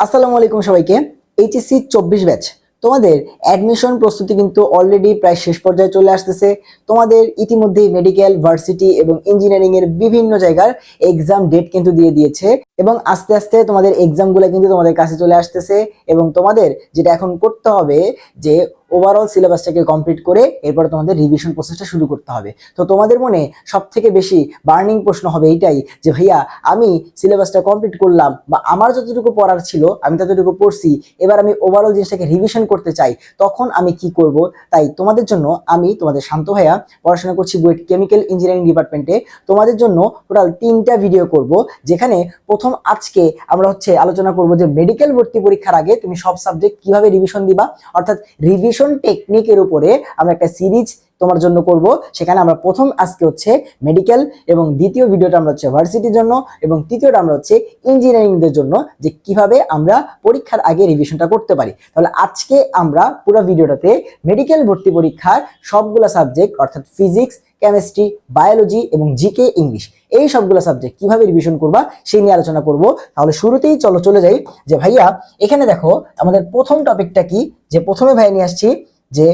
আসসালামু আলাইকুম সবাইকে। এইচএসসি চব্বিশ ব্যাচ। তোমাদের অ্যাডমিশন প্রস্তুতি কিন্তু অলরেডি প্রায় শেষ পর্যায়ে চলে আসতেছে। তোমাদের ইতিমধ্যেই মেডিকেল ভার্সিটি এবং ইঞ্জিনিয়ারিং এর বিভিন্ন জায়গার এক্সাম ডেট কিন্তু দিয়ে দিয়েছে এবং আস্তে আস্তে তোমাদের এক্সামগুলো কিন্তু তোমাদের কাছে চলে আসতেছে এবং তোমাদের যেটা এখন করতে হবে যে ওভারঅল সিলেবাসটাকে কমপ্লিট করে এরপর তোমাদের রিভিশন প্রসেসটা শুরু করতে হবে। তো তোমাদের মনে সব থেকে বেশি বার্নিং প্রশ্ন হবে এইটাই যে, ভাইয়া, আমি সিলেবাসটা কমপ্লিট করলাম বা আমার যতটুকু পড়ার ছিল, আমি ততটুকু পড়ছি, এবার আমি ওভারঅল জিনিসটাকে রিভিশন করতে চাই, তখন আমি কি করব? তাই তোমাদের জন্য আমি তোমাদের শান্ত ভাইয়া পড়াশোনা করছি বুয়েট কেমিক্যাল ইঞ্জিনিয়ারিং ডিপার্টমেন্টে তোমাদের জন্য টোটাল তিনটা ভিডিও করব, যেখানে প্রথম আজকে আমরা হচ্ছে আলোচনা করব যে মেডিকেল ভর্তি পরীক্ষার আগে তুমি সব সাবজেক্ট কীভাবে রিভিশন দিবা, অর্থাৎ রিভিশন টেকনিকের উপরে আমরা একটা সিরিজ তোমার জন্য করব। সেখানে আমরা প্রথম আজকে হচ্ছে মেডিকেল এবং দ্বিতীয় ভিডিওটা আমরা হচ্ছে ভার্সিটির জন্য এবং তৃতীয়টা আমরা হচ্ছে ইঞ্জিনিয়ারিংদের জন্য যে কীভাবে আমরা পরীক্ষার আগে রিভিশনটা করতে পারি। তাহলে আজকে আমরা পুরো ভিডিওটাতে মেডিকেল ভর্তি পরীক্ষার সবগুলো সাবজেক্ট অর্থাৎ ফিজিক্স কেমিস্ট্রি বায়োলজি এবং জিকে ইংলিশ এই সবগুলো সাবজেক্ট কীভাবে রিভিশন করবা, সেই নিয়ে আলোচনা করব। তাহলে শুরুতেই চলো চলে যাই যে ভাইয়া, এখানে দেখো আমাদের প্রথম টপিকটা কি? যে প্রথমে ভাই নিয়ে আসছি যে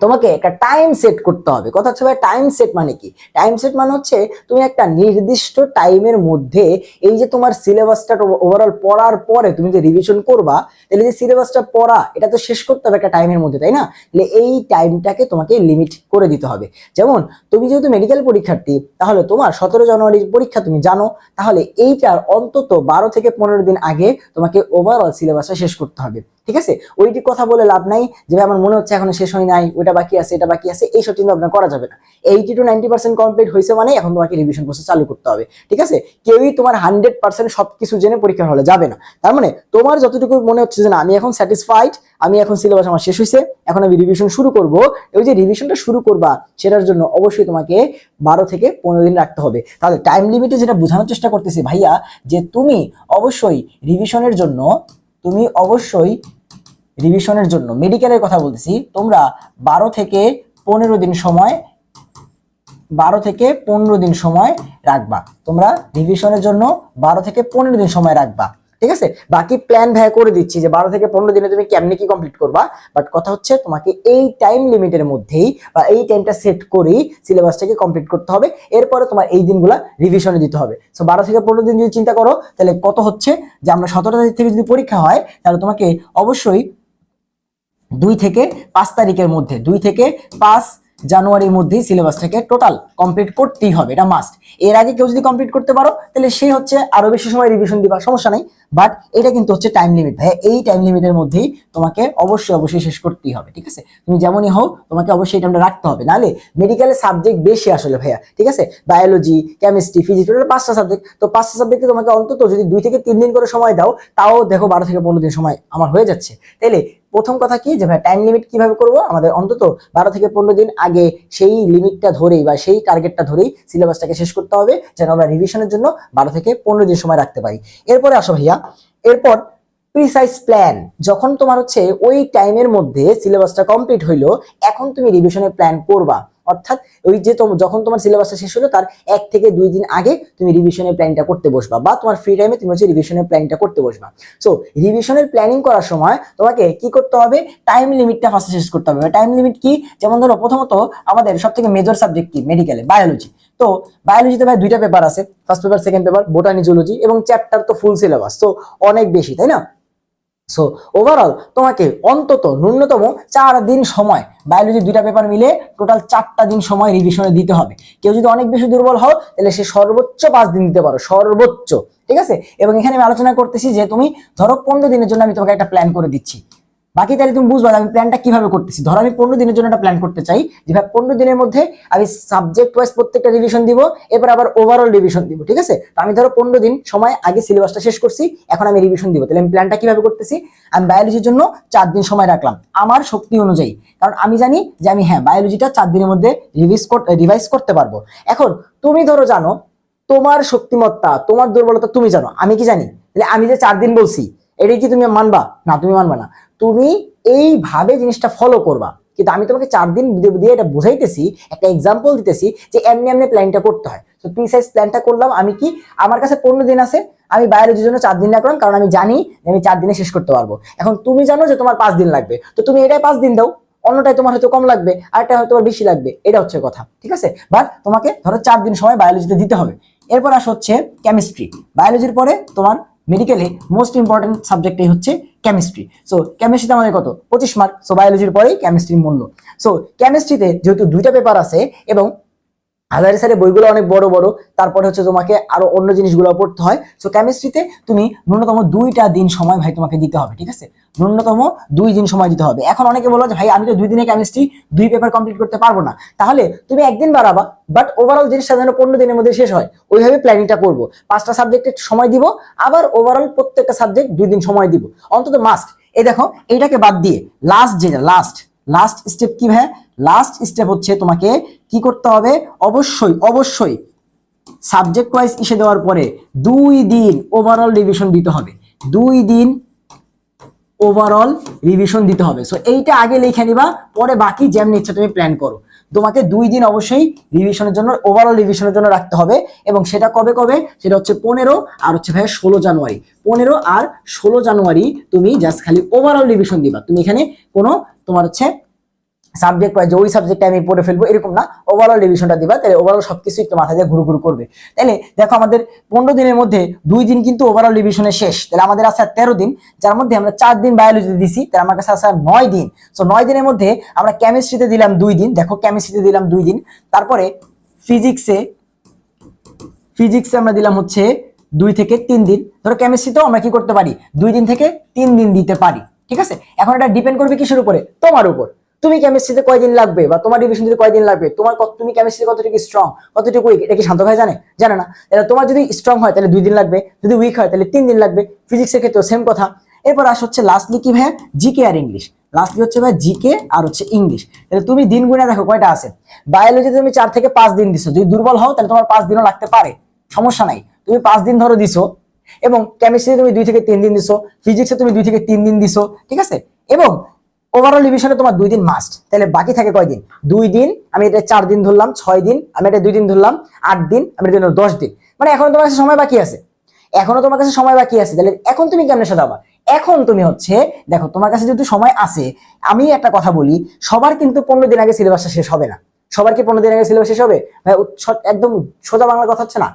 তোমাকে একটা টাইম সেট করতে হবে। কথা হচ্ছে ভাই টাইম সেট মানে কি? টাইম সেট মানে হচ্ছে তুমি একটা নির্দিষ্ট টাইমের মধ্যে এই যে তোমার সিলেবাসটা ওভারঅল পড়ার পরে তুমি যে রিভিশন করবা, তাহলে যে সিলেবাসটা পড়া, এটা তো শেষ করতে হবে একটা টাইমের মধ্যে, তাই না? তাহলে এই টাইমটাকে তোমাকে লিমিট করে দিতে হবে। যেমন, তুমি যেহেতু মেডিকেল পরীক্ষার্থী, তাহলে তোমার সতেরো জানুয়ারির পরীক্ষা তুমি জানো, তাহলে এইটার অন্তত বারো থেকে পনেরো দিন আগে তোমাকে ওভারঅল সিলেবাসটা শেষ করতে হবে। ঠিক আছে? ওইটি কথা বলে লাভ নাই যে আমার মনে হচ্ছে এখনও শেষ হয় নাই, ওইটা বাকি আছে, এটা বাকি আছে, এইসব চিন্তা ভাবনা করা যাবে না। Eighty to ninety percent complete হয়েছে মানে এখন তোমাকে রিভিশন প্রসেস চালু করতে হবে, ঠিক আছে? কেউই তোমার হান্ড্রেড পার্সেন্ট সবকিছু জেনে পরীক্ষার হলে যাবে না। তার মানে তোমার যতটুকু মনে হচ্ছে যে, না, আমি এখন স্যাটিসফাইড আমি এখন সিলেবাস আমার শেষ হয়েছে এখন আমি রিভিশন শুরু করব ওই যে রিভিশনটা শুরু করবা, সেটার জন্য অবশ্যই তোমাকে বারো থেকে পনেরো দিন রাখতে হবে। তাহলে টাইম লিমিটে যেটা বোঝানোর চেষ্টা করতেছি ভাইয়া, যে তুমি অবশ্যই রিভিশনের জন্য, তুমি অবশ্যই রিভিশনের জন্য মেডিকেলের কথা বলতেছি, তোমরা বারো থেকে পনেরো দিন সময়, বারো থেকে পনেরো দিন সময় রাখবা। তোমরা রিভিশনের জন্য বারো থেকে পনেরো দিন সময় রাখবা, ঠিক আছে? বাকি প্ল্যান ভ্যা করে দিচ্ছি যে বারো থেকে পনেরো দিনে তুমি কেমনি কি কমপ্লিট করবা বাট কথা হচ্ছে তোমাকে এই টাইম লিমিটের মধ্যেই বা এই টাইমটা সেট করেই সিলেবাসটাকে কমপ্লিট করতে হবে, এরপরে তোমার এই দিনগুলা রিভিশনে দিতে হবে। সো বারো থেকে পনেরো দিন যদি চিন্তা করো, তাহলে কত হচ্ছে? যে আমরা সতেরো তারিখ থেকে যদি পরীক্ষা হয়, তাহলে তোমাকে অবশ্যই দুই থেকে পাঁচ তারিখের মধ্যে, দুই থেকে পাঁচ জানুয়ারির মধ্যেই সিলেবাসটাকে টোটাল কমপ্লিট করতেই হবে, এটা মাস্ট এর আগে কেউ যদি কমপ্লিট করতে পারো, তাহলে সে হচ্ছে আরও বেশি সময় রিভিশন দিবা, সমস্যা নাই। বাট এটা কিন্তু হচ্ছে টাইম লিমিট ভাই এই টাইম লিমিটের মধ্যেই তোমাকে অবশ্যই অবশ্যই শেষ করতেই হবে, ঠিক আছে? তুমি যেমনই হও, তোমাকে অবশ্যই টাইমটা রাখতে হবে। নাহলে মেডিকেলের সাবজেক্ট বেশি আসলে, ভাইয়া, ঠিক আছে? বায়োলজি কেমিস্ট্রি ফিজিক্স টোটাল পাঁচটা সাবজেক্ট তো পাঁচটা সাবজেক্টে তোমাকে অন্তত যদি দুই থেকে তিন দিন করে সময় দাও, তাও দেখো বারো থেকে পনেরো দিন সময় আমার হয়ে যাচ্ছে। তাইলে প্রথম কথা কি? যে ভাই টাইম লিমিট কীভাবে করব? আমাদের অন্তত বারো থেকে পনেরো দিন আগে সেই লিমিটটা ধরেই বা সেই টার্গেটটা ধরেই সিলেবাসটাকে শেষ করতে হবে, যেন আমরা রিভিশনের জন্য বারো থেকে পনেরো দিন সময় রাখতে পারি। এরপরে আসো ভাইয়া, এরপর প্রিসাইজ প্ল্যান যখন তোমার হচ্ছে ওই টাইমের মধ্যে সিলেবাসটা কমপ্লিট হইল, এখন তুমি রিভিশনের প্ল্যান করবা। অর্থাৎ ওই যে যখন তোমার সিলেবাসটা শেষ হলো তার এক থেকে দুই দিন আগে তুমি রিভিশনের প্ল্যানটা করতে বসবা, বা তোমার ফ্রি টাইমে তুমি হচ্ছে রিভিশনের প্ল্যানটা করতে বসবা। সো রিভিশনের প্ল্যানিং করার সময় তোমাকে কি করতে হবে? টাইম লিমিটটা ফার্স্টে শেষ করতে হবে। টাইম লিমিট কি? যেমন ধরো প্রথমত আমাদের সব থেকে মেজর সাবজেক্ট কি? মেডিকেলে বায়োলজি তো বায়োলজিতে ভাই দুইটা পেপার আছে। First paper second paper botany zoology এবং চ্যাপ্টার তো ফুল সিলেবাস তো অনেক বেশি, তাই না? সো ওভারঅল তোমাকে অন্তত ন্যূনতম চার দিন সময় বায়োলজি দুইটা পেপার মিলে টোটাল চারটা দিন সময় রিভিশনে দিতে হবে। কেউ যদি অনেক বেশি দুর্বল হও, তাহলে সে সর্বোচ্চ পাঁচ দিন দিতে পারো, সর্বোচ্চ। ঠিক আছে? এবং এখানে আমি আলোচনা করতেছি যে, তুমি ধরো পনেরো দিনের জন্য আমি তোমাকে একটা প্ল্যান করে দিচ্ছি। বাকি তাহলে তুমি বুঝবা আমি প্ল্যানটা কীভাবে করতেছি। ধরো আমি পনেরো দিনের জন্য একটা প্ল্যান করতে চাই, যে ভাই পনেরো দিনের মধ্যে আমি সাবজেক্ট ওয়াইজ প্রত্যেকটা রিভিশন দিব, এরপর আবার ওভারঅল রিভিশন দিব, ঠিক আছে? তো আমি ধরো পনেরো দিন সময় আগে সিলেবাসটা শেষ করছি, এখন আমি রিভিশন দিব। তাহলে আমি প্ল্যানটা কীভাবে করতেছি? আমি বায়োলজির জন্য চার দিন সময় রাখলাম। আমার শক্তি অনুযায়ী। কারণ আমি জানি যে আমি হ্যাঁ বায়োলজিটা চার দিনের মধ্যে রিভিজ রিভাইজ করতে পারব। এখন তুমি ধরো জানো, তোমার শক্তিমত্তা, তোমার দুর্বলতা তুমি জানো, আমি কি জানি? তাহলে আমি যে চার দিন বলছি, এটাই কি তুমি মানবা? না, তুমি মানবা না। তুমি এইভাবে জিনিসটা ফলো করবা। কিন্তু আমি তোমাকে চার দিন দিয়ে- এটা বোঝাইতেছি, একটা এক্সাম্পল দিতেছি যে এমনি এমনি প্ল্যানটা করতে হয়। তো প্রিসাইজ প্ল্যানটা করলাম, আমি কি আমার কাছে পনেরো দিন আছে, আমি বাইরের জন্য চার দিন রাখলাম, কারণ আমি জানি আমি চার দিনে শেষ করতে পারব। এখন তুমি জানো যে তোমার পাঁচ দিন লাগবে। তো তুমি এটাই পাঁচ দিন দাও অন্যটাই তোমার হয়তো কম লাগবে আরেকটা হয়তো বেশি লাগবে, এটা হচ্ছে কথা, ঠিক আছে? বাট তোমাকে ধরো চার দিন সময় বায়োলজিতে দিতে হবে। এরপর আস হচ্ছে কেমিস্ট্রি বায়োলজির পরে তোমার মেডিকেলে মোস্ট ইম্পর্টেন্ট সাবজেক্টই হচ্ছে কেমিস্ট্রি সো কেমিস্ট্রিতে আমাদের কত? পঁচিশ মার্ক সো বায়োলজির পরেই কেমিস্ট্রির মূল্য। সো কেমিস্ট্রিতে যেহেতু দুইটা পেপার আছে এবং হাজারি সাইডে বইগুলো অনেক বড় বড়। তারপরে হচ্ছে তোমাকে আরও অন্য জিনিসগুলো পড়তে হয়। সো কেমিস্ট্রিতে তুমি ন্যূনতম দুইটা দিন সময় ভাই তোমাকে দিতে হবে, ঠিক আছে? ন্যূনতম দুই দিন সময় দিতে হবে। এখন অনেকে বলো যে, ভাই, আমি তো দুই দিনে কেমিস্ট্রি দুই পেপার কমপ্লিট করতে পারব না। তাহলে তুমি একদিন বাড়াবা বাট ওভারঅল জিনিসটা যেন পনেরো দিনের মধ্যে শেষ হয়, ওইভাবে প্ল্যানিংটা করব। পাঁচটা সাবজেক্টে সময় দিব, আবার ওভারঅল প্রত্যেকটা সাবজেক্ট দুই দিন সময় দিব। অন্তত মাস্ট এই দেখো, এইটাকে বাদ দিয়ে লাস্ট যেটা লাস্ট লাস্ট স্টেপ কি ভাই লাস্ট স্টেপ হচ্ছে তোমাকে কি করতে হবে? অবশ্যই অবশ্যই সাবজেক্ট ওয়াইজ ইসে দেওয়ার পরে দুই দিন ওভারঅল রিভিশন দিতে হবে। দুই দিন ওভারঅল রিভিশন দিতে হবে। সো এইটা আগে লিখে নিবা, পরে বাকি যেমনি ইচ্ছা তুমি প্ল্যান করো। তোমাকে দুই দিন অবশ্যই রিভিশনের জন্য ওভারঅল রিভিশনের জন্য রাখতে হবে এবং সেটা কবে কবে? সেটা হচ্ছে পনেরো আর হচ্ছে ভাই ষোলো জানুয়ারি। পনেরো আর ষোলো জানুয়ারি তুমি জাস্ট খালি ওভারঅল রিভিশন দিবা। তুমি এখানে কোনো তোমার হচ্ছে সাবজেক্ট ওয়াইজ ওই সাবজেক্টে আমি পড়ে ফেলব, এরকম না। ওভারঅল রিভিশনটা দিবা, তাহলে ওভারঅল সবকিছু একটু মাথা দিয়ে ঘুরু ঘুরু করবে। তাহলে দেখো আমাদের পনেরো দিনের মধ্যে দুই দিন কিন্তু ওভারঅল রিভিশনে শেষ। তাহলে আমাদের আছে আর তেরো দিন, যার মধ্যে আমরা চার দিন বায়োলজিতে দিছি, তাহলে আমার কাছে আর নয় দিন। সো নয় দিনের মধ্যে আমরা কেমিস্ট্রিতে দিলাম দুই দিন। দেখো কেমিস্ট্রিতে দিলাম দুই দিন। তারপরে ফিজিক্সে ফিজিক্সে আমরা দিলাম হচ্ছে দুই থেকে তিন দিন। ধরো কেমিস্ট্রিতেও আমরা কি করতে পারি? দুই দিন থেকে তিন দিন দিতে পারি। ঠিক আছে? এখন এটা ডিপেন্ড করবে কিসের উপরে? তোমার উপর। তুমি কেমিস্ট্রিতে কয়দিন লাগবে? বা তোমার ডিভিশন কয়দিন লাগবে? তোমার তুমি কেমিস্ট্রিতে কতটুকু স্ট্রং কতটুকু উইক এটা কি শান্ত ভাই জানে? জানে না। তাহলে তোমার যদি স্ট্রং হয়, তাহলে দুই দিন লাগবে। যদি উইক হয়, তাহলে তিন দিন লাগবে। ফিজিক্সের ক্ষেত্রেও সেম কথা। এরপর আস হচ্ছে লাস্টলি কি ভাই জিকে আর ইংলিশ লাস্টলি হচ্ছে ভাই জিকে আর হচ্ছে ইংলিশ তাহলে তুমি দিন গুণে দেখো কয়টা আছে। বায়োলজিতে তুমি চার থেকে পাঁচ দিন দিছো। যদি দুর্বল হও, তাহলে তোমার পাঁচ দিনও লাগতে পারে। সমস্যা নাই। তুমি পাঁচ দিন ধরো দিছো। এবং কেমিস্ট্রিতে তুমি দুই থেকে তিন দিন দিছো। ফিজিক্সে তুমি দুই থেকে তিন দিন দিছো। ঠিক আছে? এবং ওভারঅল ডিভিশনে তোমার দুই দিন মাস্ট তাহলে বাকি থাকে কয়দিন দুই দিন, আমি এটা চার দিন ধরলাম, ছয় দিন, আমি এটা দুই দিন ধরলাম, আট দিন, আমি এটা দশ দিন। মানে এখন তোমার কাছে সময় বাকি আছে। এখনও তোমার কাছে সময় বাকি আছে। তাহলে এখন তুমি কেমনে সাজাবা? এখন তুমি হচ্ছে, দেখো তোমার কাছে যেহেতু সময় আছে, আমি একটা কথা বলি, সবার কিন্তু পনেরো দিন আগে সিলেবাসটা শেষ হবে না। সবার কি পনেরো দিন আগে সিলেবাস শেষ হবে? ভাই একদম সোজা বাংলা কথা হচ্ছে না।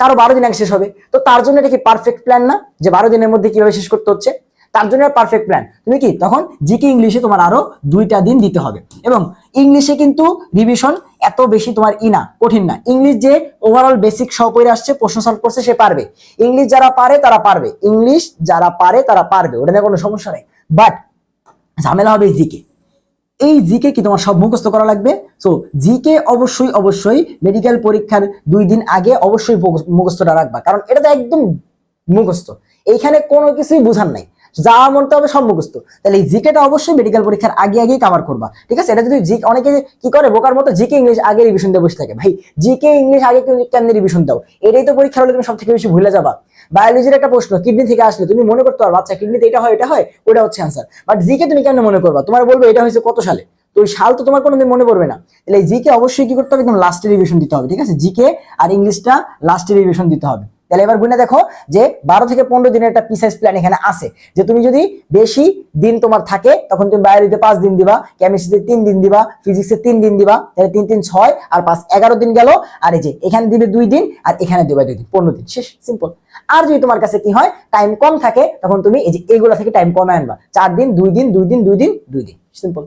কারও বারো দিন আগে শেষ হবে। তো তার জন্য এটা কি পারফেক্ট প্ল্যান না? যে বারো দিনের মধ্যে কীভাবে শেষ করতে হচ্ছে? তার জন্য পারফেক্ট প্ল্যান তুমি কি? তখন জিকে ইংলিশে তোমার আরও দুইটা দিন দিতে হবে। এবং ইংলিশে কিন্তু রিভিশন এত বেশি তোমার ই না, কঠিন না। ইংলিশ যে ওভারঅল বেসিক সব পড়ে আসছে, প্রশ্ন সলভ করছে, সে পারবে। ইংলিশ যারা পারে, তারা পারবে। ইংলিশ যারা পারে, তারা পারবে। ওটা নিয়ে কোনো সমস্যা নেই। বাট ঝামেলা হবে জিকে এই জিকে কি তোমার সব মুখস্থ করা লাগবে? সো জিকে অবশ্যই অবশ্যই মেডিকেল পরীক্ষার দুই দিন আগে অবশ্যই মুখস্থটা রাখবা। কারণ এটা তো একদম মুখস্থ। এইখানে কোনো কিছুই বোঝার নাই। যা মনতে হবে সব মুখস্থ। তাহলে এই জিকেটা অবশ্যই মেডিকেল পরীক্ষার আগে আগেই কাভার করবা। ঠিক আছে? এটা যদি জি অনেকে কি করে? বোকার মতো জিকে ইংলিশ আগে রিভিশন দিয়ে বসে থাকে। ভাই, জিকে ইংলিশ আগে কেমনি রিভিশন দাও? এটাই তো পরীক্ষা হলে তুমি সব থেকে বেশি ভুলে যাবা। বায়োলজির একটা প্রশ্ন কিডনি থেকে আসলে তুমি মনে করতে পারবা আচ্ছা কিডনিতে এটা হয় এটা হয়, ওটা হচ্ছে অ্যান্সার বাট জিকে তুমি কেন মনে করবা? তোমার বলবে, এটা হয়েছে কত সালে? তো ওই সাল তো তোমার কোনোদিন মনে পড়বে না। তাহলে জিকে অবশ্যই কি করতে হবে? একদম লাস্টে রিভিশন দিতে হবে। ঠিক আছে? জিকে আর ইংলিশটা লাস্টে রিভিশন দিতে হবে। তাহলে এবার গুনে দেখো যে বারো থেকে পনেরো দিনের একটা পিসাইজ প্ল্যান এখানে আছে। যে তুমি যদি বেশি দিন তোমার থাকে, তখন তুমি বায়োলজিতে পাঁচ দিন দিবা কেমিস্ট্রিতে তিন দিন দিবা ফিজিক্সে তিন দিন দিবা, তাহলে তিন তিন, ছয়, আর পাঁচ, এগারো দিন গেল, আর এই যে এখানে দিবে দুই দিন, আর এখানে দিবে দুই দিন, পনেরো দিন, শেষ সিম্পল আর যদি তোমার কাছে কি হয় টাইম কম থাকে, তখন তুমি এই যে এগুলা থেকে টাইম কমে আনবা। চার দিন, দুই দিন দুই দিন দুই দিন দুই দিন সিম্পল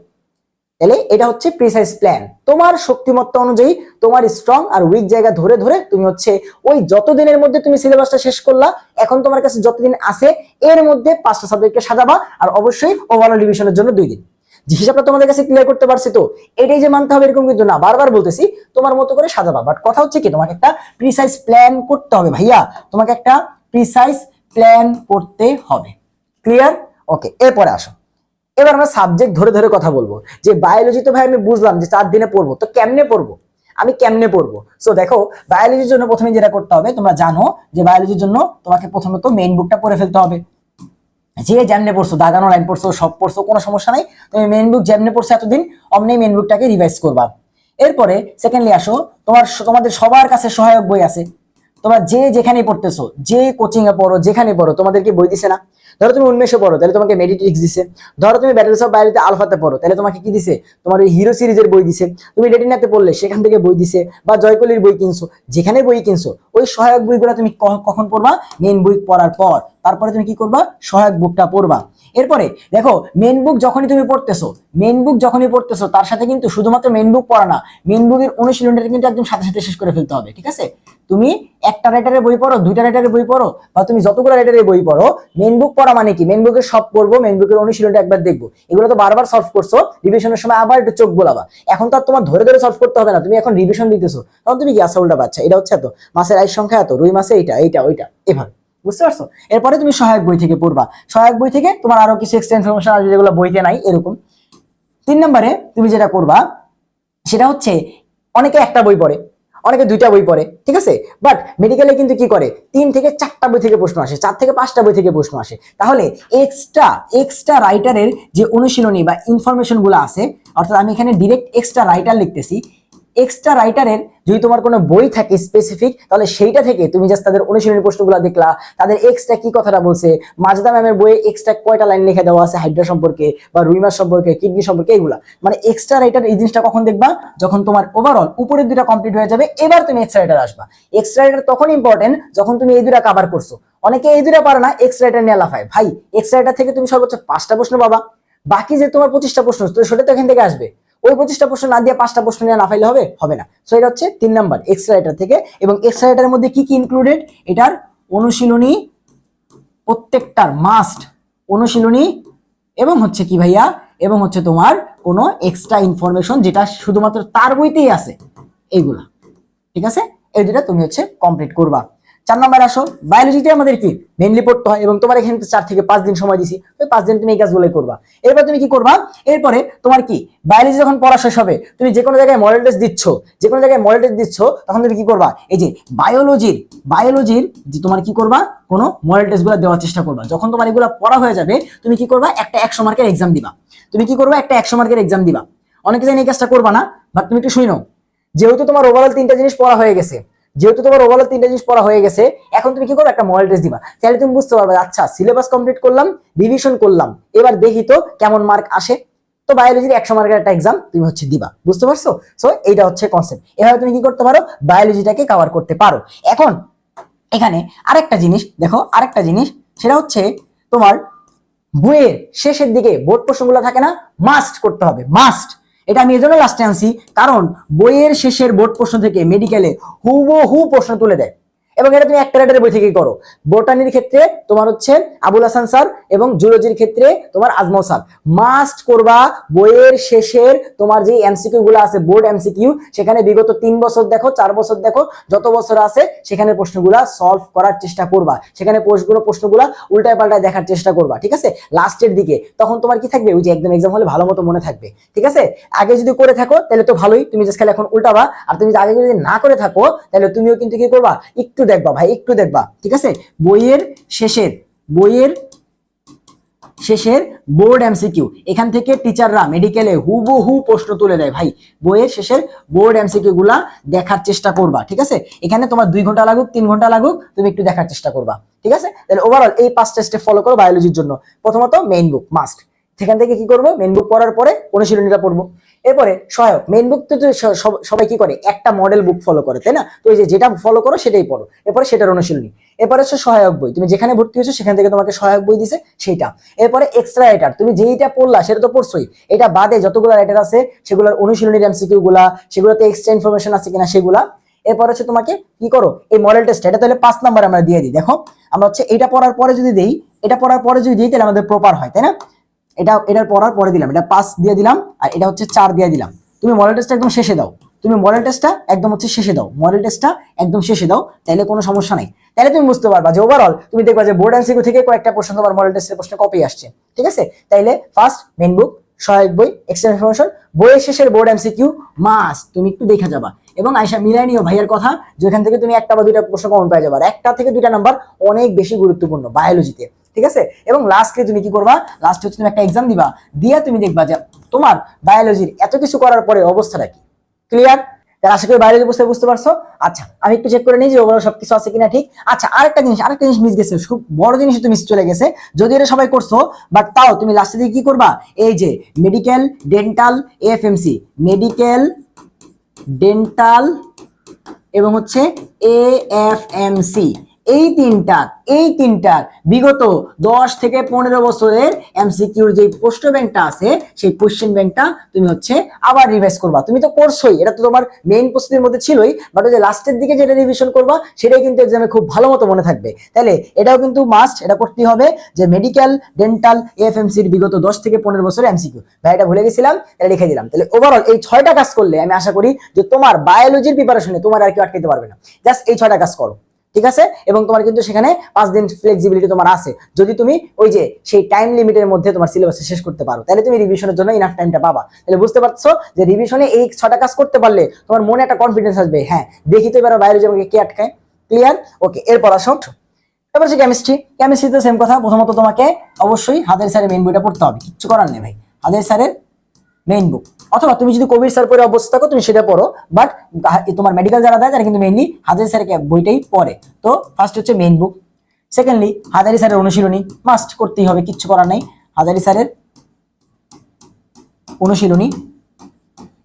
তাহলে এটা হচ্ছে প্রিসাইজ প্ল্যান তোমার শক্তিমত্তা অনুযায়ী তোমার স্ট্রং আর উইক জায়গা ধরে ধরে তুমি হচ্ছে ওই যত দিনের মধ্যে তুমি সিলেবাসটা শেষ করলা, এখন তোমার কাছে যতদিন আছে, এর মধ্যে পাঁচটা সাবজেক্টকে সাজাবা আর অবশ্যই ওভারঅল রিভিশনের জন্য দুই দিন। যে হিসাবটা তোমাদের কাছে ক্লিয়ার করতে পারছি তো, এটাই যে মানতে হবে এরকম কিন্তু না, বারবার বলতেছি, তোমার মতো করে সাজাবা। বাট কথা হচ্ছে কি, তোমাকে একটা প্রিসাইজ প্ল্যান করতে হবে ভাইয়া, তোমাকে একটা প্রিসাইজ প্ল্যান করতে হবে। ক্লিয়ার ওকে এরপরে আসো। এবার আমরা সাবজেক্ট ধরে ধরে কথা বলব। যে বায়োলজি তো ভাই আমি বুঝলাম যে চার দিনে পড়ব, তো কেমনে পড়ব? আমি কেমনে পড়ব? সো দেখো বায়োলজির জন্য প্রথমে যেটা করতে হবে, তোমরা জানো যে বায়োলজির জন্য তোমাকে প্রথমত মেইন বুকটা পড়ে ফেলতে হবে। যে যেমনে পড়ছো, দাগানো লাইন পড়ছো, সব পড়ছো, কোনো সমস্যা নাই। তুমি মেন বুক যেমনে পড়ছো এতদিন, অমনি মেন বুকটাকে রিভাইজ করবা। এরপরে সেকেন্ডলি আসো, তোমার তোমাদের সবার কাছে সহায়ক বই আছে। তোমরা যে যেখানে পড়তেছো, যে কোচিং এ পড়ো যেখানে পড়ো তোমাদেরকে বই দিছে না? ধরো তুমি উন্মেষে পড়ো, তাহলে তোমাকে মেডিটিক্স দিছে। ধরো তুমি ব্যাটেলস অফ বাইরেতে আলফাতে পড়ো, তাহলে তোমাকে কি দিছে? তোমার ওই হিরো সিরিজের বই দিছে। তুমি রেটিনাতে পড়লে সেখান থেকে বই দিছে, বা জয়কলির বই কিনছো, যেখানে বই কিনছো, ওই সহায়ক বইগুলো তুমি কখন পড়বা? মেন বই পড়ার পর। তারপরে তুমি কি করবা? সহায়ক বুকটা পড়বা। এরপরে, দেখো মেন বুক যখনই তুমি পড়তেছো মেন বুক যখনই পড়তেছো, তার সাথে কিন্তু শুধুমাত্র মেন বুক পড়া না মেন বুকের অনুশীলনটা কিন্তু একদম সাথে সাথে শেষ করে ফেলতে হবে, ঠিক আছে? তুমি একটা রাইটারের বই পড়ো, দুইটা রাইটারের বই পড়ো, বা তুমি যতগুলো রাইটারের বই পড়ো মেন বুক পড়া মানে কি? মেন বুকের সব পড়ব মেন বুকের অনুশীলনটা একবার দেখব। এগুলো তো বারবার সলভ করছ রিভিশনের সময় আবার একটু চোখ বোলাবা। এখন তো আর তোমার ধরে ধরে সলভ করতে হবে না, তুমি এখন রিভিশন দিতেছো। তখন তুমি কি আসা উল্টা পাচ্ছ? এটা হচ্ছে এত। মাসের আয়ের সংখ্যা এত, রুই মাসে এইটা এইটা, ওইটা, এভাবে। বুঝতে পারছ? এরপরে তুমি সহায়ক বই থেকে পড়বা। সহায়ক বই থেকে তোমার আরও কিছু এক্সট্রা ইনফরমেশন আসবে যেগুলো বইতে নাই, এরকম। তিন নম্বরে তুমি যেটা করবা, সেটা হচ্ছে অনেকে একটা বই পড়ে। অনেকে দুইটা বই পড়ে, ঠিক আছে? বাট মেডিকেলে কিন্তু কি করে? তিন থেকে চারটা বই থেকে প্রশ্ন আসে, চার থেকে পাঁচটা বই থেকে প্রশ্ন আসে। তাহলে এক্সট্রা এক্সট্রা রাইটারের যে অনুশীলনী বা ইনফরমেশনগুলো আছে, অর্থাৎ আমি এখানে ডিরেক্ট এক্সট্রা রাইটার লিখতেছি এক্সট্রা রাইটারের যদি তোমার কোনো বই থাকে স্পেসিফিক তাহলে সেইটা থেকে তুমি জাস্ট তাদের অনুশীলনী প্রশ্নগুলো দেখলা, তাদের এক্সট্রা কি কথাটা বলছে, মাজদা ম্যামের বইয়ে এক্সট্রা কয়টা লাইন লিখে দেওয়া আছে হাইড্রা সম্পর্কে বা রুইমাস সম্পর্কে, কিডনি সম্পর্কে এগুলা মানে এক্সট্রা রাইটার এই জিনিসটা কখন দেখবা? যখন তোমার ওভারঅল উপরের দুটা কমপ্লিট হয়ে যাবে, এবার তুমি এক্সট্রা রাইটার আসবা। এক্সট্রা রাইটার তখন ইম্পর্টেন্ট যখন তুমি এই দুটা কভার করছ। অনেকে এই দুটা পারে না এক্সট্রা রাইটার নিয়ে লাফায়। ভাই এক্সট্রা রাইটার থেকে তুমি সর্বোচ্চ পাঁচটা প্রশ্ন পাবা। বাকি যে তোমার পঁচিশটা প্রশ্ন সেটা তো এখান থেকে আসবে। ওই পঁচিশটা প্রশ্ন না দিয়ে পাঁচটা প্রশ্ন নিয়ে না ফাইলে হবে? হবে না। সো এটা হচ্ছে তিন নাম্বার এক্সট্রা থেকে এবং এক্সট্রা মধ্যে কি কি ইনক্লুডেড এটার অনুশীলনী প্রত্যেকটার মাস্ট অনুশীলনী এবং হচ্ছে কি ভাইয়া? এবং হচ্ছে তোমার কোনো এক্সট্রা ইনফরমেশন যেটা শুধুমাত্র তার বইতেই আছে, এইগুলা। ঠিক আছে? এই দুটা তুমি হচ্ছে কমপ্লিট করবা। চার নাম্বার আসো বায়োলজিতে আমাদের কি মেনলি পড়তে হয় এবং তোমার এখানে চার থেকে পাঁচ দিন সময় দিছি। ওই পাঁচ দিন তুমি এই কাজগুলোই করবা। এরপর তুমি কি করবা? এরপরে তোমার কি? বায়োলজি যখন পড়া শেষ হবে, তুমি যে কোনো জায়গায় মডেল টেস্ট দিচ্ছ, যে কোনো জায়গায় মডেল টেস্ট দিচ্ছ, তখন তুমি কি করবা? এই যে বায়োলজির বায়োলজির যে তোমার কি করবা? কোনো মডেল টেস্টগুলো দেওয়ার চেষ্টা করবা। যখন তোমার এগুলো পড়া হয়ে যাবে, তুমি কি করবা? একটা একশো মার্কের এক্সাম দিবা। তুমি কি করবা? একটা একশো মার্কের এক্সাম দিবা। অনেকে জানি এই কাজটা করবা না বাট তুমি একটু শুনো যেহেতু তোমার ওভারঅল তিনটা জিনিস পড়া হয়ে গেছে যেহেতু তোমার ওভারঅল তিনটা জিনিস পড়া হয়ে গেছে, এখন তুমি কি করবে? একটা মডেল টেস্ট দিবা। তাহলে তুমি বুঝতে পারবে আচ্ছা সিলেবাস কমপ্লিট করলাম রিভিশন করলাম, এবার দেখি তো কেমন মার্ক আসে। তো বায়োলজির একশো মার্কের একটা এক্সাম তুমি হচ্ছে দিবা। বুঝতে পারছ? সো এইটা হচ্ছে কনসেপ্ট এভাবে তুমি কি করতে পারো? বায়োলজিটাকে কভার করতে পারো। এখন, এখানে আরেকটা জিনিস, দেখো, আরেকটা জিনিস, সেটা হচ্ছে তোমার বইয়ের শেষের দিকে বোর্ড প্রশ্নগুলো থাকে না? মাস্ট করতে হবে মাস্ট এটা আমি এজন্য লাস্টে আনছি, কারণ বইয়ের শেষের বোর্ড প্রশ্ন থেকে মেডিকেলে হুবহু প্রশ্ন তুলে দেয়। এবং এটা তুমি একটা রাইটারের বই থেকেই করো। বোটানির ক্ষেত্রে তোমার হচ্ছে আবুল হাসান স্যার এবং জুলজির ক্ষেত্রে তোমার আজমল স্যার। মাস্ট করবা বইয়ের শেষের তোমার যে এমসিকিউ গুলো আছে বোর্ড এমসিকিউ সেখানে বিগত তিন বছর দেখো, চার বছর দেখো, যত বছর আছে, সেখানে প্রশ্নগুলা সলভ করার চেষ্টা করবা। সেখানে প্রশ্নগুলো, প্রশ্নগুলা উল্টায় পাল্টায় দেখার চেষ্টা করবা, ঠিক আছে? লাস্টের দিকে, তখন তোমার কি থাকবে? ওই যে একদম এক্সাম হলে ভালো মতো মনে থাকবে, ঠিক আছে? আগে যদি করে থাকো, তাহলে তো ভালোই, তুমি জাস্ট খালি এখন উল্টাবা। আর তুমি আগে যদি না করে থাকো, তাহলে তুমিও কিন্তু কি করবা? একটু দেখবা ভাই, একটু দেখবা, ঠিক আছে? বইয়ের শেষের বইয়ের শেষের বোর্ড এমসিকিউ এখান থেকে টিচাররা মেডিকেলে হুবহু প্রশ্ন তুলে দেয় ভাই। বইয়ের শেষের বোর্ড এমসিকিউ গুলা দেখার চেষ্টা করবা, ঠিক আছে? এখানে তোমার দুই ঘণ্টা লাগুক, তিন ঘণ্টা লাগুক, তুমি একটু দেখার চেষ্টা করবা, ঠিক আছে? তাহলে ওভারঅল এই পাঁচটা স্টেপ ফলো করো বায়োলজির জন্য। প্রথমত মেইন বুক মাস্ট সেখান থেকে কি করব? মেইন বুক পড়ার পরে অনুশীলনীটা পড়ব। এরপরে সহায়ক মেইন বুক তো সবাই কি করে? একটা মডেল বুক ফলো করে, তাই না? তো এই যেটা ফলো করো সেটাই পড়ো। এরপরে সেটার অনুশীলনী। এরপরে হচ্ছে সহায়ক বই। তুমি যেখানে ভর্তি হয়েছো সেখান থেকে তোমাকে সহায়ক বই দিছে সেইটা। এরপরে এক্সট্রা রাইটার তুমি যেইটা পড়লা সেটা তো পড়ছোই। এটা বাদে যতগুলো রাইটার আছে, সেগুলোর অনুশীলনীর এমসিকিউ গুলা সেগুলোতে এক্সট্রা ইনফরমেশন আছে কিনা সেগুলা। এরপর হচ্ছে তোমাকে কি করো? এই মডেল টেস্ট এটা তাহলে পাঁচ নাম্বার আমরা দিয়ে দিই। দেখো, আমরা হচ্ছে এটা পড়ার পরে যদি দেই, এটা পড়ার পরে যদি দিই, তাহলে আমাদের প্রপার হয়, তাই না? এটা, এটার পড়ার পরে দিলাম। এটা পাঁচ দিয়ে দিলাম আর এটা হচ্ছে চার দিয়ে দিলাম। তুমি মডেল টেস্টটা একদম শেষে দাও। তুমি মডেল টেস্টটা একদম হচ্ছে শেষে দাও। মডেল টেস্টটা একদম শেষে দাও তাহলে কোনো সমস্যা নেই। তাহলে তুমি বুঝতে পারবা যে ওভারঅল তুমি দেখবা যে বোর্ড এমসিকিউ থেকে কয়েকটা প্রশ্ন তোমার মডেল টেস্টের প্রশ্ন কপি আসছে। ঠিক আছে? তাইলে ফার্স্ট মেন বুক সহায়ক বই এক্সট্রা ইনফরমেশন বইয়ের শেষের বোর্ড এমসিকিউ মাস তুমি একটু দেখে যাবা। এবং আয়সা মিলাই নিও ভাইয়ের কথা যেখান থেকে তুমি একটা বা দুইটা প্রশ্ন কমন পেয়ে যাবা। একটা থেকে দুইটা নাম্বার অনেক বেশি গুরুত্বপূর্ণ বায়োলজিতে ঠিক আছে? এবং লাস্টলি তুমি কি করবা? লাস্টে হচ্ছে তুমি একটা এক্সাম দিবা। দিয়া তুমি দেখবা যে তোমার বায়োলজির এত কিছু করার পরে অবস্থাটা কি? ক্লিয়ার তাহলে আশা করি বায়োলজি বুঝতে বুঝতে পারছ? আচ্ছা আমি একটু চেক করে নিই যে ওভারঅল সবকিছু আছে কিনা ঠিক? আচ্ছা আরেকটা জিনিস আরেকটা জিনিস মিস গেছে। খুব বড় জিনিস তো মিস চলে গেছে। যদি এটা সবাই করছ বাট তাও তুমি লাস্টে দিকে কি করবা? এই যে medical dental FMC medical dental এবং হচ্ছে এ এফ এম সি এই তিনটা, এই তিনটার বিগত দশ থেকে পনেরো বছরের এমসিকিউর যে প্রশ্ন ব্যাংকটা আছে, সেই কোশ্চেন ব্যাংকটা তুমি হচ্ছে আবার রিভাইজ করবা। তুমি তো করছোই, এটা তো তোমার মেইন প্রস্তুতির মধ্যে ছিলই বাট ওই যে লাস্টের দিকে যেটা রিভিশন করবা, সেটাই কিন্তু এক্সামে খুব ভালো মতো মনে থাকবে। তাহলে এটাও কিন্তু মাস্ট এটা করতে হবে যে মেডিকেল ডেন্টাল এফএমসির বিগত দশ থেকে পনেরো বছরের এমসিকিউ ভাই, এটা ভুলে গেছিলাম, এটা লিখে দিলাম। তাহলে ওভারঅল এই ছয়টা কাজ করলে আমি আশা করি যে তোমার বায়োলজির প্রিপারেশনে তোমার আর কেউ আটকাতে পারবে না। জাস্ট এই ছয়টা কাজ করো। ঠিক আছে? এবং তোমার কিন্তু সেখানে পাঁচ দিন ফ্লেক্সিবিলিটি তোমার আছে। যদি তুমি ওই যে সেই টাইম লিমিটের মধ্যে তোমার সিলেবাস শেষ করতে পারো, তাহলে তুমি রিভিশনের জন্য ইনাফ টাইমটা পাবা। তাহলে বুঝতে পারছ যে রিভিশনে এই ছটা কাজ করতে পারলে তোমার মনে একটা কনফিডেন্স আসবে। হ্যাঁ দেখি তো এবার বাইরে আমাকে কে আটকায়। ক্লিয়ার ওকে এরপর আসো। এবার হচ্ছে কেমিস্ট্রি কেমিস্ট্রিতে সেম কথা, প্রথমত তোমাকে অবশ্যই হাজার স্যারের মেইন বইটা পড়তে হবে। কিচ্ছু করার নেই ভাই। হাজার স্যারের মেইন বুক অথবা তুমি যদি কবির স্যার পড়ে অবস্থা থাকো, তুমি সেটা পড়ো বাট তোমার মেডিকেল যারা দেয়, তারা কিন্তু মেইনলি হাজারি স্যারের বইটাই পড়ে। তো ফার্স্ট হচ্ছে মেইন বুক সেকেন্ডলি হাজারি স্যারের অনুশীলনী মাস্ট করতেই হবে, কিচ্ছু করার নেই। হাজারি স্যারের অনুশীলনী,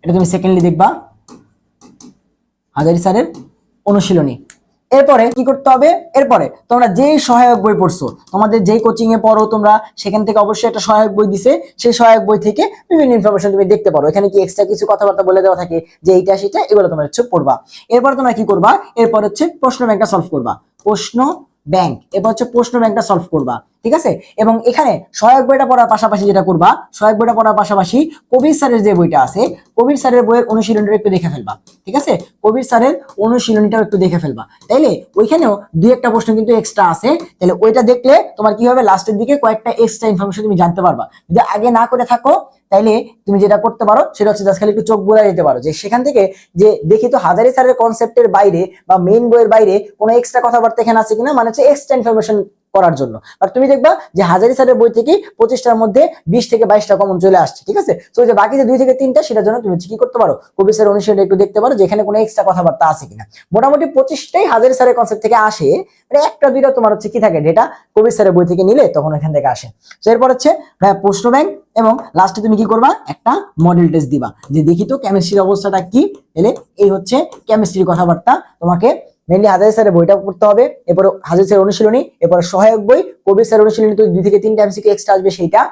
এটা তুমি সেকেন্ডলি দেখবা। হাজারি স্যারের অনুশীলনী। এরপরে কি করতে হবে? এরপরে তোমরা যেই সহায়ক বই পড়ছো, তোমাদের যেই কোচিং এ পড়ো তোমরা, সেখান থেকে অবশ্যই একটা সহায়ক বই দিছে। সেই সহায়ক বই থেকে বিভিন্ন ইনফরমেশন তুমি দেখতে পারো। এখানে কি এক্সট্রা কিছু কথাবার্তা বলে দেওয়া থাকে যে এইটা, সেটা, এগুলো তোমরা হচ্ছে পড়বা। এরপর তোমরা কি করবা? এরপর হচ্ছে প্রশ্ন ব্যাংকটা সলভ করবা। প্রশ্ন ব্যাংক। এরপর হচ্ছে প্রশ্ন ব্যাংকটা সলভ করবা। ঠিক আছে? এবং এখানে সহায়ক বইটা পড়ার পাশাপাশি যেটা করবা, সহায়ক বইটা পড়ার পাশাপাশি কবির স্যারের যে বইটা আছে, কবির স্যারের বইয়ের অনুশীলনটা একটু দেখে ফেলবা, ঠিক আছে? কবির স্যারের অনুশীলনীটাও একটু দেখে ফেলবা। তাইলে ওইখানেও দুই একটা প্রশ্ন কিন্তু এক্সট্রা আছে। তাহলে ওইটা দেখলে তোমার কি হবে? লাস্টের দিকে কয়েকটা এক্সট্রা ইনফরমেশন তুমি জানতে পারবা। যদি আগে না করে থাকো, তাইলে তুমি যেটা করতে পারো, সেটা হচ্ছে জাস্ট খালি একটু চোখ বোলা দিতে পারো। যে সেখান থেকে যে দেখি তো হাজারি স্যারের কনসেপ্টের বাইরে বা মেইন বইয়ের বাইরে কোনো এক্সট্রা কথাবার্তা এখানে আছে কিনা? মানে হচ্ছে এক্সট্রা ইনফরমেশন করার জন্য। আর তুমি দেখবা যে হাজারি স্যারের বই থেকে পঁচিশটার মধ্যে বিশ থেকে বাইশটা কমন চলে আসছে, ঠিক আছে? তো যে বাকি যে দুই থেকে তিনটা, সেটার জন্য তুমি কি করতে পারো? কবি স্যারের অনুশীলন একটু দেখতে পারো যেখানে কোনো এক্সট্রা কথাবার্তা আছে কিনা। মোটামুটি পঁচিশটাই হাজারি স্যারের কনসেপ্ট থেকে আসে মানে একটা দুইটা তোমার হচ্ছে কি থাকে ডেটা কবি স্যারের বই থেকে নিলে তখন এখান থেকে আসে। তো এরপর হচ্ছে প্রশ্ন ব্যাংক এবং লাস্টে তুমি কি করবা? একটা মডেল টেস্ট দিবা। যে দেখি তো কেমিস্ট্রির অবস্থাটা কি? এলে এই হচ্ছে কেমিস্ট্রির কথাবার্তা তোমাকে মেনলি হাজার স্যারের বইটা পড়তে হবে, এরপরে হাজার স্যারের অনুশীলনী, এরপরে সহায়ক বই কবির স্যার অনুশীলনী তো দুই থেকে তিনটা এমসিকিউ এক্সট্রা আসবে সেইটা।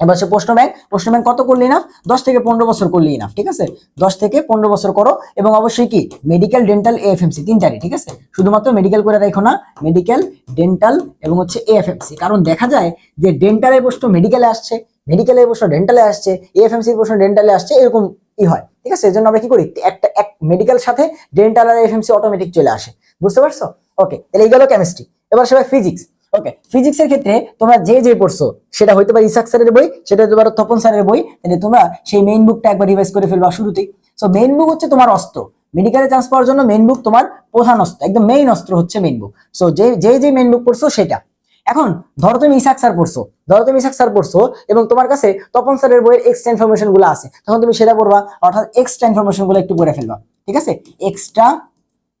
এবার হচ্ছে প্রশ্ন ব্যাংক প্রশ্ন ব্যাংক কত করলি না দশ থেকে পনেরো বছর করলি না ঠিক আছে? দশ থেকে পনেরো বছর করো এবং অবশ্যই কি? Medical dental A F AFMC তিনটারই, ঠিক আছে? শুধুমাত্র মেডিকেল করে রাখো না মেডিকেল ডেন্টাল এবং হচ্ছে এএফএমসি কারণ দেখা যায় যে ডেন্টালের প্রশ্ন মেডিকেলে আসছে মেডিকেলের প্রশ্ন ডেন্টালে আসছে এএফএমসির প্রশ্ন ডেন্টালে আসছে, এরকম ই হয়। ঠিক আছে? এই জন্য আমরা কি করি? একটা, এক মেডিকেল সাথে ডেন্টাল আর এফএমসি অটোমেটিক চলে আসে। বুঝতে পারছ? ওকে তাহলে এই গেল কেমিস্ট্রি এবার সবাই ফিজিক্স ওকে ফিজিক্সের ক্ষেত্রে তোমরা যে যে পড়ছো, সেটা হইতে পারে ইসাক স্যারের বই, সেটা হতে পারে তপন স্যারের বই, তাহলে তোমরা সেই মেইন বুকটা একবার রিভাইজ করে ফেলবা শুরুতেই। সো মেইন বুক হচ্ছে তোমার অস্ত্র। মেডিকেলে চান্স পাওয়ার জন্য মেইন বুক তোমার প্রধান অস্ত্র, একদম মেইন অস্ত্র হচ্ছে মেইন বুক সো যে যে মেইন বুক পড়ছো, সেটা। এখন ধরো তুমি ইসাক স্যার পড়ছো, ধরো তুমি ইসাক স্যার পড়ছো এবং তোমার কাছে তপন স্যারের বইয়ের এক্সট্রা ইনফরমেশনগুলো আছে, তখন তুমি সেটা পড়বা, অর্থাৎ এক্সট্রা ইনফরমেশনগুলো একটু পড়ে ফেলবা, ঠিক আছে? এক্সট্রা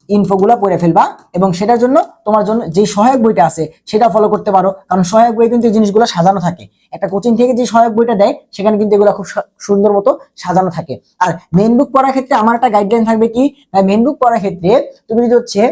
ইনফোগুলো পড়ে ফেলবা এবং সেটার জন্য তোমার জন্য যে সহায়ক বইটা আছে সেটা ফলো করতে পারো, কারণ সহায়ক বই কিন্তু এই জিনিসগুলো সাজানো থাকে। একটা কোচিং থেকে যে সহায়ক বইটা দেয়, সেখানে কিন্তু এগুলো খুব সুন্দর মতো সাজানো থাকে। আর মেন বুক পড়ার ক্ষেত্রে আমার একটা গাইডলাইন থাকবে কি? মেন বুক পড়ার ক্ষেত্রে তুমি যদি হচ্ছে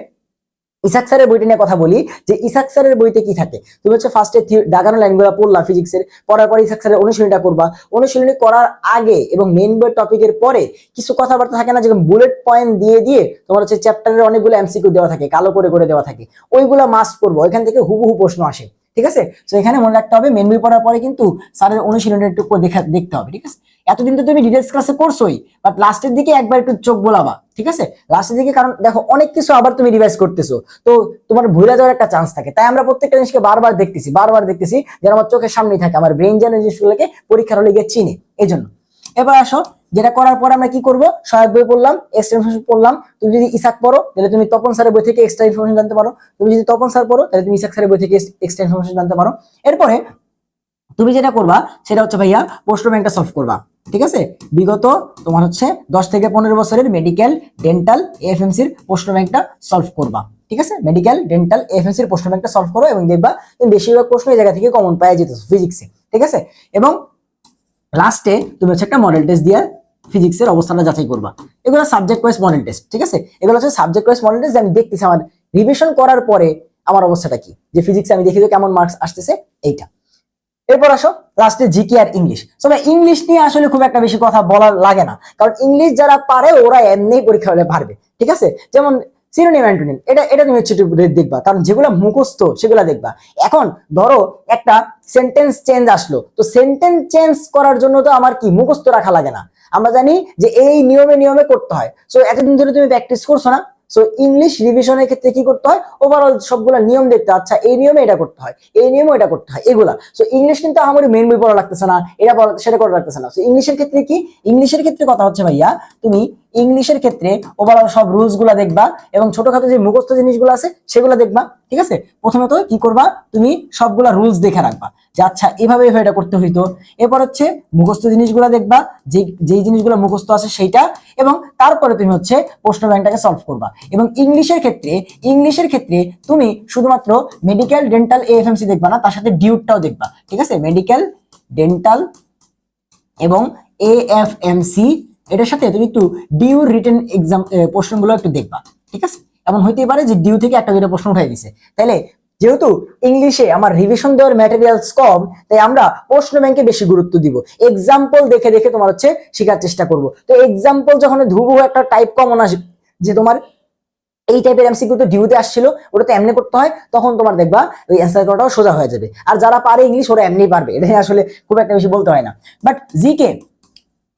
ইসাক স্যারের বইটা নিয়ে কথা বলি, যে ইসাক স্যারের বইতে কি থাকে? তুমি হচ্ছে ফার্স্টে দাগানো লাইনগুলো পড়লা ফিজিক্সের পড়ার পরে ইসাক স্যারের অনুশীলনীটা করবা অনুশীলনী করার আগে এবং মেন বই টপিকের পরে কিছু কথাবার্তা থাকে না, যেরকম বুলেট পয়েন্ট দিয়ে দিয়ে তোমার হচ্ছে চ্যাপ্টারের অনেকগুলো এমসিকিউ দেওয়া থাকে, কালো করে করে দেওয়া থাকে। ওইগুলো মাস্ট করব ওইখান থেকে হুবহু প্রশ্ন আসে, ঠিক আছে? তো এখানে মনে রাখতে হবে মেন বই পড়ার পরে কিন্তু স্যারের অনুশীলনটা একটু দেখতে হবে, ঠিক আছে? এতদিন তো তুমি ডিটেলস ক্লাসে করছোই বাট লাস্টের দিকে একবার একটু চোখ বোলাবা, ঠিক আছে? লাস্টের দিকে কারণ দেখো, অনেক কিছু আবার তুমি রিভাইজ করতেছো, তো তোমার ভুলে যাওয়ার একটা চান্স থাকে। তাই আমরা প্রত্যেকটা জিনিসকে বারবার দেখতেছি বারবার দেখতেছি যেন আমার চোখের সামনেই থাকে, আমার ব্রেন যেন জিনিসগুলোকে পরীক্ষার হলে গিয়ে চিনে এই জন্য এবার আসো, যেটা করার পর আমরা কি করব? সহায়ক বই পড়লাম এক্সট্রা ইনফরমেশন পড়লাম, তুমি যদি ইসাক পড়ো, তাহলে তুমি তপন স্যারের বই থেকে এক্সট্রা ইনফরমেশন জানতে পারো। তুমি যদি তপন স্যার পড়ো, তাহলে তুমি ইসাক স্যারের বই থেকে এক্সট্রা ইনফরমেশন জানতে পারো। এরপরে তুমি যেটা করবা, সেটা হচ্ছে ভাইয়া প্রশ্ন ব্যাংকটা সলভ করবা। ঠিক আছে? বিগত তোমার হচ্ছে দশ থেকে পনেরো বছরের মেডিকেল ডেন্টাল এফএমসির প্রশ্ন ব্যাংকটা সলভ করবা। ঠিক আছে? মেডিকেল ডেন্টাল এফএমসির প্রশ্ন ব্যাংকটা সলভ করো এবং দেখবা তুমি বেশিরভাগ প্রশ্ন এই জায়গা থেকে কমন পাওয়া যেতেছো ফিজিক্সে ঠিক আছে? এবং লাস্টে তুমি হচ্ছে একটা মডেল টেস্ট দিয়ে ফিজিক্সের অবস্থানটা যাচাই করবা। এগুলো সাবজেক্ট ওয়াইজ মডেল টেস্ট ঠিক আছে? এগুলো হচ্ছে সাবজেক্ট ওয়াইজ মডেল টেস্ট আমি দেখতেছি আমার রিভিশন করার পরে আমার অবস্থাটা কি? যে ফিজিক্সে আমি দেখি কেমন মার্কস আসতেছে, এইটা। এরপর আসো লাস্টে জিকে আর ইংলিশ তবে ইংলিশ নিয়ে আসলে খুব একটা বেশি কথা বলার লাগে না। কারণ ইংলিশ যারা পারে, ওরা এমনি পরীক্ষা হলে পারবে। ঠিক আছে? যেমন সিনোনিম অ্যান্টোনিম এটা এটা তুমি হচ্ছে দেখবা। কারণ যেগুলো মুখস্থ, সেগুলো দেখবা। এখন ধরো, একটা সেন্টেন্স চেঞ্জ আসলো। তো সেন্টেন্স চেঞ্জ করার জন্য তো আমার কি, মুখস্থ রাখা লাগে না। আমরা জানি যে এই নিয়মে নিয়মে করতে হয়। সো এতদিন ধরে তুমি প্র্যাকটিস করছ না। সো ইংলিশ রিভিশনের ক্ষেত্রে কি করতে হয়? ওভারঅল সবগুলো নিয়ম দেখতে আচ্ছা এই নিয়মে এটা করতে হয়, এই নিয়মে এটা করতে হয়, এগুলা। সো ইংলিশ কিন্তু আমার মেন বই পড়া লাগতেছে না, এটা পড়া, সেটা করা লাগতেছে না। সো ইংলিশের ক্ষেত্রে কি? ইংলিশের ক্ষেত্রে কথা হচ্ছে, ভাইয়া, তুমি ইংলিশের ক্ষেত্রে ওভারঅল সব রুলসগুলা দেখবা এবং ছোটখাটো যে মুখস্থ জিনিসগুলো আছে, সেগুলো দেখবা, ঠিক আছে? প্রথমত কি করবা? তুমি সবগুলা রুলস দেখে রাখবা। যে আচ্ছা এভাবে এভাবে এটা করতে হইতো। এরপর হচ্ছে মুখস্থ জিনিসগুলো দেখবা যে যেই জিনিসগুলো মুখস্থ আছে সেইটা, এবং তারপরে তুমি হচ্ছে প্রশ্ন ব্যাংকটাকে সলভ করবা। এবং ইংলিশের ক্ষেত্রে ইংলিশের ক্ষেত্রে তুমি শুধুমাত্র মেডিকেল ডেন্টাল এএফএমসি দেখবা না, তার সাথে ডিউটটাও দেখবা। ঠিক আছে? মেডিকেল ডেন্টাল এবং এএফএমসি এটার সাথে তুমি একটু ডিউ রিটেন এক্সাম প্রশ্নগুলো একটু দেখবা। ঠিক আছে? এমন হইতেই পারে যে ডিউ থেকে একটা দুটো প্রশ্ন উঠাই দিছে। তাহলে যেহেতু ইংলিশে আমার রিভিশন দেওয়ার ম্যাটেরিয়ালস কম, তাই আমরা প্রশ্ন ব্যাংকে বেশি গুরুত্ব দিব। এক্সাম্পল দেখে দেখে তোমার হচ্ছে শেখার চেষ্টা করব। তো এক্সাম্পল যখন ধুবু একটা টাইপ কমন আসবে যে তোমার এই টাইপের এমসিকিউ তো ডিউতে আসছিল, ওটা তো এমনি করতে হয়, তখন তোমার দেখবা ওই অ্যান্সার করাটাও সোজা হয়ে যাবে। আর যারা পারে ইংলিশ ওরা এমনি পারবে। এটা আসলে খুব একটা বেশি বলতে হয় না। বাট জিকে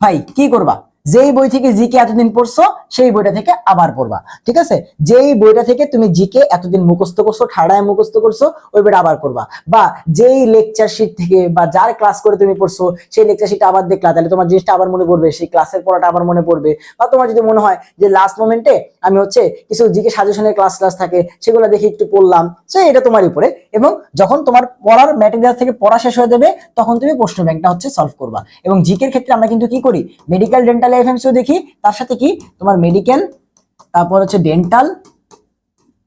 ভাই, কি করবা? যেই বই থেকে জিকে এতদিন পড়ছো, সেই বইটা থেকে আবার পড়বা, ঠিক আছে? যেই বইটা থেকে তুমি জিকে এতদিন মুখস্থ করছ, ঠাড়ায় মুখস্থ করছ, ওই বইটা আবার পড়বা। বা যেই লেকচার শিট থেকে বা যার ক্লাস করে তুমি পড়ছো, সেই লেকচার শিটটা আবার দেখলা, তাহলে তোমার জিনিসটা আবার মনে পড়বে, সেই ক্লাসের পড়াটা আবার মনে পড়বে। বা তোমার যদি মনে হয় যে লাস্ট মোমেন্টে আমি হচ্ছে কিছু জিকে সাজেশনের ক্লাস ক্লাস থাকে, সেগুলো দেখে একটু পড়লাম, সো এটা তোমার উপরে। এবং যখন তোমার পড়ার ম্যাটেরিয়াল থেকে পড়া শেষ হয়ে যাবে, তখন তুমি প্রশ্ন ব্যাংকটা হচ্ছে সলভ করবা। এবং জিকের ক্ষেত্রে আমরা কিন্তু কি করি? মেডিকেল ডেন্টাল এফএমসিও দেখি, তার সাথে কি? তোমার মেডিকেল তারপর হচ্ছে ডেন্টাল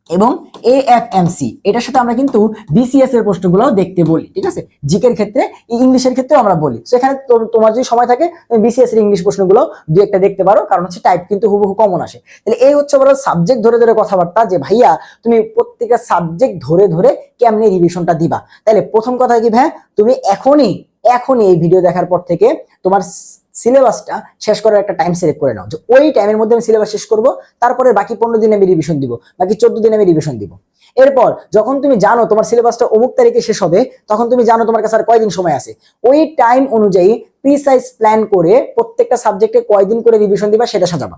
এবং এএফএমসি এটার সাথে আমরা কিন্তু বিসিএস এর প্রশ্নগুলো দেখতে বলি, ঠিক আছে? জিকের ক্ষেত্রে ইংলিশের ক্ষেত্রেও আমরা বলি। সো এখানে তোমার যদি সময় থাকে বিসিএস এর ইংলিশ প্রশ্নগুলো দু একটা দেখতে পারো, কারণ হচ্ছে টাইপ কিন্তু হুবহু কমন আসে। তাহলে এই হচ্ছে বড় সাবজেক্ট ধরে ধরে কথাবার্তা যে, ভাইয়া, তুমি প্রত্যেকটা সাবজেক্ট ধরে ধরে কেমনে রিভিশনটা দিবা? তাহলে প্রথম কথা কি ভাই তুমি এখনই এখনই এই ভিডিও দেখার পর থেকে তোমার সিলেবাসটা শেষ করার একটা টাইম সিলেক্ট করে নাও। যে ওই টাইমের মধ্যে আমি সিলেবাস শেষ করব, তারপরে বাকি পনেরো দিনে আমি রিভিশন দিব, বাকি চোদ্দ দিনে আমি রিভিশন দিব। এরপর যখন তুমি জানো তোমার সিলেবাসটা অমুক তারিখে শেষ হবে, তখন তুমি জানো তোমার কাছে আর কয়দিন সময় আছে। ওই টাইম অনুযায়ী প্রিসাইজ প্ল্যান করে প্রত্যেকটা সাবজেক্টে কয়দিন করে রিভিশন দিবা সেটা সাজাবা।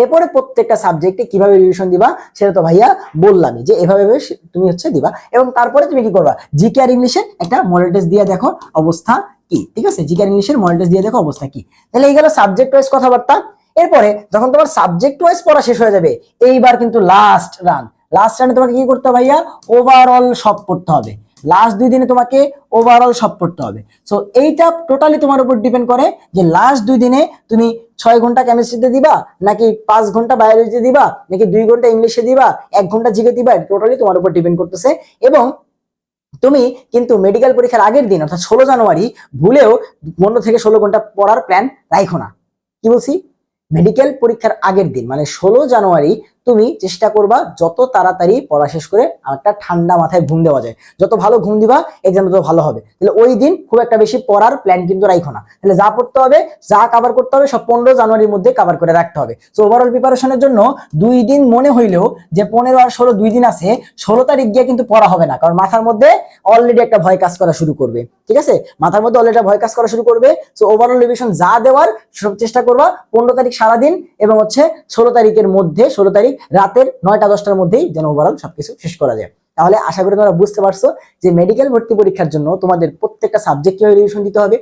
এরপরে প্রত্যেকটা সাবজেক্টে কীভাবে রিভিশন দিবা, সেটা তো ভাইয়া বললামই যে এভাবে তুমি হচ্ছে দিবা। এবং তারপরে তুমি কি করবা? জিকে আর ইংলিশে একটা মডেল টেস্ট দিয়ে দেখো অবস্থা কি, ঠিক আছে? জিকে আর ইংলিশের মডেল টেস্ট দিয়ে দেখো অবস্থা কি। তাহলে এই গেল সাবজেক্ট ওয়াইজ কথাবার্তা। এরপরে যখন তোমার সাবজেক্ট ওয়াইজ পড়া শেষ হয়ে যাবে, এইবার কিন্তু লাস্ট রান লাস্ট রানে তোমাকে কি করতে হবে ভাইয়া? ওভারঅল সব পড়তে হবে। লাস্ট দুই দিনে তোমাকে ওভারঅল সব পড়তে হবে। সো এইটা টোটালি তোমার উপর ডিপেন্ড করে যে লাস্ট দুই দিনে তুমি ছয় ঘণ্টা কেমিস্ট্রিতে দিবা, নাকি পাঁচ ঘণ্টা বায়োলজিতে দিবা, নাকি দুই ঘণ্টা ইংলিশে দিবা, এক ঘণ্টা জিকে দিবা টোটালি তোমার উপর ডিপেন্ড করতেছে। এবং তুমি কিন্তু মেডিকেল পরীক্ষার আগের দিন, অর্থাৎ ষোলো জানুয়ারি, ভুলেও পনেরো থেকে ষোলো ঘণ্টা পড়ার প্ল্যান রাখো না। কি বলছি? মেডিকেল পরীক্ষার আগের দিন মানে ষোলো জানুয়ারি তুমি চেষ্টা করবা যত তাড়াতাড়ি পড়া শেষ করে একটা ঠান্ডা মাথায় ঘুম দেওয়া যায়। যত ভালো ঘুম দিবা এক্সাম তত ভালো হবে। তাহলে ওই দিন খুব একটা বেশি পড়ার প্ল্যান কিন্তু রাখো না। তাহলে যা পড়তে হবে, যা কাভার করতে হবে, সব পনেরো জানুয়ারির মধ্যে কাভার করে রাখতে হবে। তো ওভারঅল প্রিপারেশনের জন্য দুই দিন মনে হইলেও যে পনেরো আর ষোলো দুই দিন আছে, ষোলো তারিখ গিয়ে কিন্তু পড়া হবে না। কারণ মাথার মধ্যে অলরেডি একটা ভয় কাজ করা শুরু করবে। ঠিক আছে? মাথার মধ্যে অলরেডি ভয় কাজ করা শুরু করবে। তো ওভারঅল রিভিশন যা দেওয়ার সব চেষ্টা করবা। পনেরো তারিখ সারাদিন এবং হচ্ছে ষোলো তারিখের মধ্যে, ষোলো তারিখ রাতের নয়টা, দশটার মধ্যেই যেন ওভারঅল সবকিছু শেষ করা যায়। তাহলে আশা করি তোমরা বুঝতে পারছ যে মেডিকেল ভর্তি পরীক্ষার জন্য তোমাদের প্রত্যেকটা সাবজেক্ট কীভাবে রিভিশন দিতে হবে।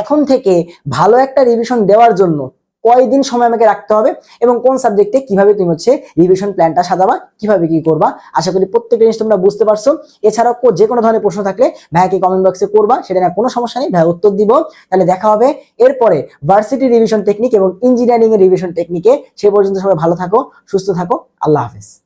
এখন থেকে ভালো একটা রিভিশন দেওয়ার জন্য কয়দিন সময় আমাকে রাখতে হবে এবং কোন সাবজেক্টে কীভাবে তুমি হচ্ছে রিভিশন প্ল্যানটা সাজাবা, কীভাবে কি করবা? আশা করি প্রত্যেকটা জিনিস তোমরা বুঝতে পারছ। এছাড়াও যে কোনো ধরনের প্রশ্ন থাকলে ভাইয়াকে কমেন্ট বক্সে করবা, সেটা না কোনো সমস্যা নেই ভাই উত্তর দিব। তাহলে দেখা হবে এরপরে ভার্সিটি রিভিশন টেকনিক এবং ইঞ্জিনিয়ারিং এর রিভিশন টেকনিকে সে পর্যন্ত সবাই ভালো থাকো, সুস্থ থাকো। আল্লাহ হাফেজ।